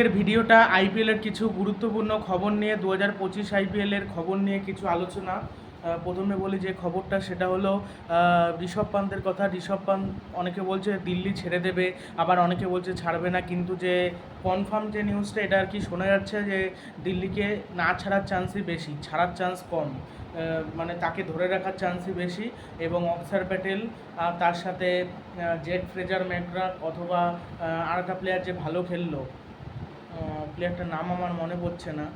এর ভিডিওটা আইপিএলের কিছু গুরুত্বপূর্ণ খবর নিয়ে দু হাজার পঁচিশ আইপিএলের খবর নিয়ে কিছু আলোচনা। প্রথমে বলি যে খবরটা, সেটা হলো ঋষভ পান্তের কথা। ঋষভ পান্ত অনেকে বলছে দিল্লি ছেড়ে দেবে, আবার অনেকে বলছে ছাড়বে না। কিন্তু যে কনফার্ম যে নিউজটা এটা আর কি শোনা যাচ্ছে যে দিল্লিকে না ছাড়ার চান্সই বেশি, ছাড়ার চান্স কম। মানে তাকে ধরে রাখার চান্সই বেশি এবং অক্সার প্যাটেল তার সাথে জেট ফ্রেজার ম্যাকড্রাক অথবা আর একটা প্লেয়ার যে ভালো খেললো প্লেয়ারটার নাম আমার মনে পড়ছে না।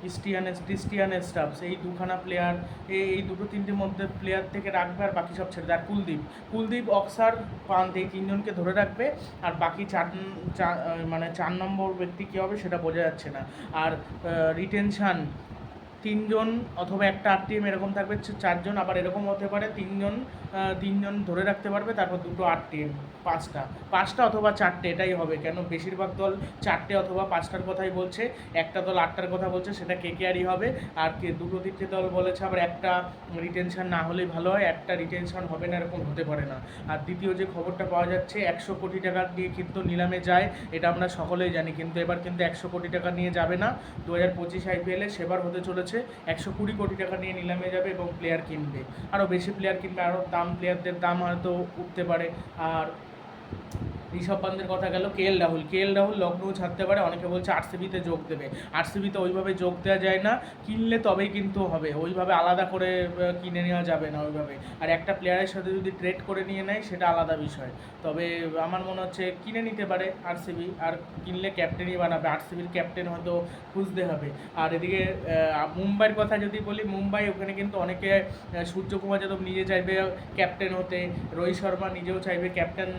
ক্রিস্টিয়ানেস ক্রিস্টিয়ান স্টাফস এই দুখানা প্লেয়ার এই দুটো তিনটের মধ্যে প্লেয়ার থেকে রাখবে আর বাকি সব ছেড়ে দেয় কুলদীপ কুলদীপ, অক্সার পান্ত এই তিনজনকে ধরে রাখবে আর বাকি চার মানে চার নম্বর ব্যক্তি কী হবে সেটা বোঝা যাচ্ছে না। আর রিটেনশান তিনজন অথবা একটা আট টিম এরকম থাকবে চারজন, আবার এরকম হতে পারে, তিনজন তিনজন ধরে রাখতে পারবে, তারপর দুটো আট টিম, পাঁচটা পাঁচটা অথবা চারটে, এটাই হবে, কেন বেশিরভাগ দল চারটে অথবা পাঁচটার কথাই বলছে, একটা দল আটটার কথা বলছে, সেটা কেকেআরই হবে, আর কে দুটো তিনটে দল বলেছে, আবার একটা রিটেনশন না হলেই ভালো হয়, একটা রিটেনশন হবে না, এরকম হতে পারে না, আর দ্বিতীয় যে খবরটা পাওয়া যাচ্ছে, একশো কোটি টাকা দিয়ে কিন্তু নিলামে যায়, এটা আমরা সকলেই জানি, কিন্তু এবার কিন্তু একশো কোটি টাকা নিয়ে যাবে না, দু হাজার পঁচিশ আইপিএলে সেবার হতে চলেছে একশো কুড়ি কোটি টাকা নিয়ে নিলামে যাবে এবং প্লেয়ার কিনবে। আরও বেশি প্লেয়ার কিনবে আরও দাম প্লেয়ারদের দাম হয়তো উঠতে পারে। আর ঋষভ পান্তের কথা গেল, কে এল রাহুল? কে এল রাহুল লখনৌ ছাড়তে পারে? অনেকে বলছে আরসিবিতে যোগ দেবে। আরসিবিতে ওইভাবে যোগ দেওয়া যায় না। কিনলে তবেই কিন্তু হবে। ওইভাবে আলাদা করে কিনে নেওয়া যাবে না ওইভাবে। আর একটা প্লেয়ারের সাথে যদি ট্রেড করে নিয়ে নেয়, সেটা আলাদা বিষয়। তবে আমার মনে হচ্ছে কিনে নিতে পারে আরসিবি। আর কিনলে ক্যাপ্টেনই বানাবে। আরসিবির ক্যাপ্টেন হয়তো খুঁজতে হবে। আর এদিকে মুম্বাইয়ের কথা যদি বলি, মুম্বাই ওখানে কিন্তু অনেকে সূর্যকুমার যাদব নিজে চাইবে ক্যাপ্টেন হতে। রোহিত শর্মা নিজেও চাইবে ক্যাপ্টেন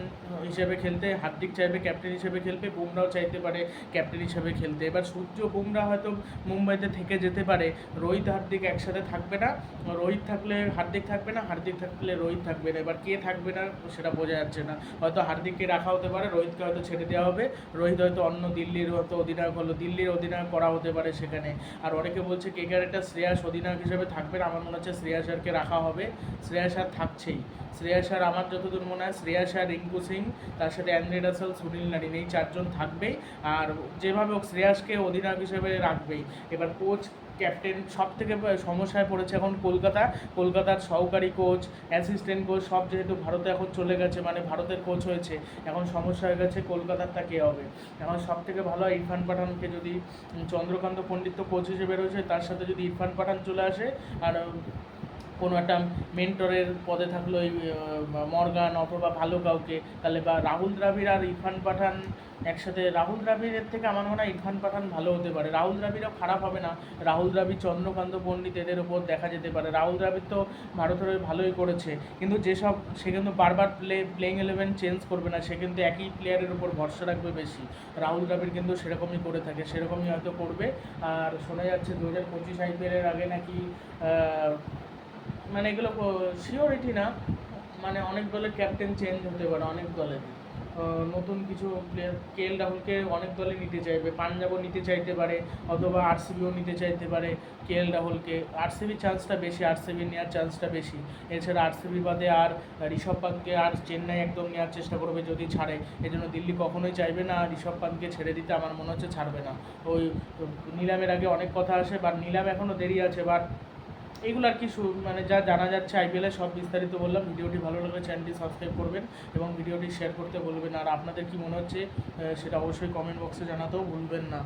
হিসেবে খেলতে। হার্দিক চাইবে ক্যাপ্টেন হিসেবে খেলবে, বুমরাও চাইতে পারে ক্যাপ্টেন হিসেবে খেলতে। এবার সূর্য, বুমরা হয়তো মুম্বাইতে থেকে যেতে পারে। রোহিত, হার্দিক একসাথে থাকবে না। রোহিত থাকলে হার্দিক থাকবে না, হার্দিক থাকলে রোহিত থাকবে না। এবার কে থাকবে না সেটা বোঝা যাচ্ছে না। হয়তো হার্দিককে রাখা হতে পারে, রোহিতকে হয়তো ছেড়ে দেওয়া হবে। রোহিত হয়তো অন্য দিল্লির হয়তো অধিনায়ক হলো, দিল্লির অধিনায়ক করা হতে পারে সেখানে। আর অনেকে বলছে কেকারেটা শ্রেয়াস অধিনায়ক হিসেবে থাকবে আমার মনে হচ্ছে শ্রেয়াস আরকে রাখা হবে। শ্রেয়াস আর থাকছেই। শ্রেয়াস সার আমার যতদূর মনে হয়, শ্রেয়া সার রিঙ্কু সিং, তার সাথে অ্যান্ড্রে রাসেল, সুনীল নারিন, এই চারজন থাকবেই। আর যেভাবে হোক, শ্রেয়াসকে অধিনায়ক হিসেবে রাখবেই। এবার কোচ ক্যাপ্টেন সব থেকে সমস্যায় পড়েছে এখন কলকাতা। কলকাতার সহকারী কোচ অ্যাসিস্ট্যান্ট কোচ সব যেহেতু ভারতে এখন চলে গেছে মানে ভারতের কোচ হয়েছে, এখন সমস্যা হয়ে গেছে, কলকাতারটা কে হবে? এখন সব থেকে ভালো ইরফান পাঠানকে যদি চন্দ্রকান্ত পণ্ডিত তো কোচ হিসেবে রয়েছে, তার সাথে যদি ইরফান পাঠান চলে আসে, আর কোনো একটা মেন্টরের পদে থাকল আহ, মর্গান অথবা ভালো কাউকে তাহলে বা রাহুল দ্রাবিড় আর ইরফান পাঠান একসাথে রাহুল দ্রাবিড়ের থেকে আমার মনে হয় ইরফান পাঠান ভালো হতে পারে। রাহুল দ্রাবিড়ও খারাপ হবে না। রাহুল দ্রাবিড় চন্দ্রকান্ত পণ্ডিত এদের ওপর দেখা যেতে পারে। রাহুল দ্রাবিড় তো ভারতের হয়ে ভালোই করেছে। কিন্তু যেসব সে কিন্তু বারবার প্লে প্লেইং ইলেভেন চেঞ্জ করবে না সে কিন্তু একই প্লেয়ারের উপর ভরসা রাখবে বেশি। রাহুল দ্রাবিড় কিন্তু সেরকমই করে থাকে সেরকমই হয়তো করবে। আর শোনা যাচ্ছে দু হাজার পঁচিশ আইপিএলের আগে নাকি মানে এগুলো শিওরিটি না মানে অনেক দলের ক্যাপ্টেন চেঞ্জ হতে পারে অনেক আহ, নতুন কিছু প্লেয়ার কে এল রাহুলকে অনেক দলে নিতে চাইবে পাঞ্জাবও নিতে চাইতে পারে অথবা আরসিবিও নিতে চাইতে পারে কে এল রাহুলকে আরসিবির চান্সটা বেশি আরসিবি নেওয়ার চান্সটা বেশি। এছাড়া আরসিবি বাদে আর ঋষভ পান্তকে আর চেন্নাই একদম নেওয়ার চেষ্টা করবে যদি ছাড়ে। এই জন্য দিল্লি কখনোই চাইবে না ঋষভ পান্তকে ছেড়ে দিতে আমার মনে হচ্ছে ছাড়বে না। ওই নিলামের আগে অনেক কথা আসে বা নিলাম এখনও দেরি আছে বাট এইগুলো আর কি মানে যা জানা যাচ্ছে আইপিএলে সব বিস্তারিত বললাম। ভিডিওটি ভালো লাগলে চ্যানেলটি সাবস্ক্রাইব করবেন এবং ভিডিওটি শেয়ার করতে বলবেন আর আপনাদের কি মনে হচ্ছে সেটা অবশ্যই কমেন্ট বক্সে জানাতেও ভুলবেন না।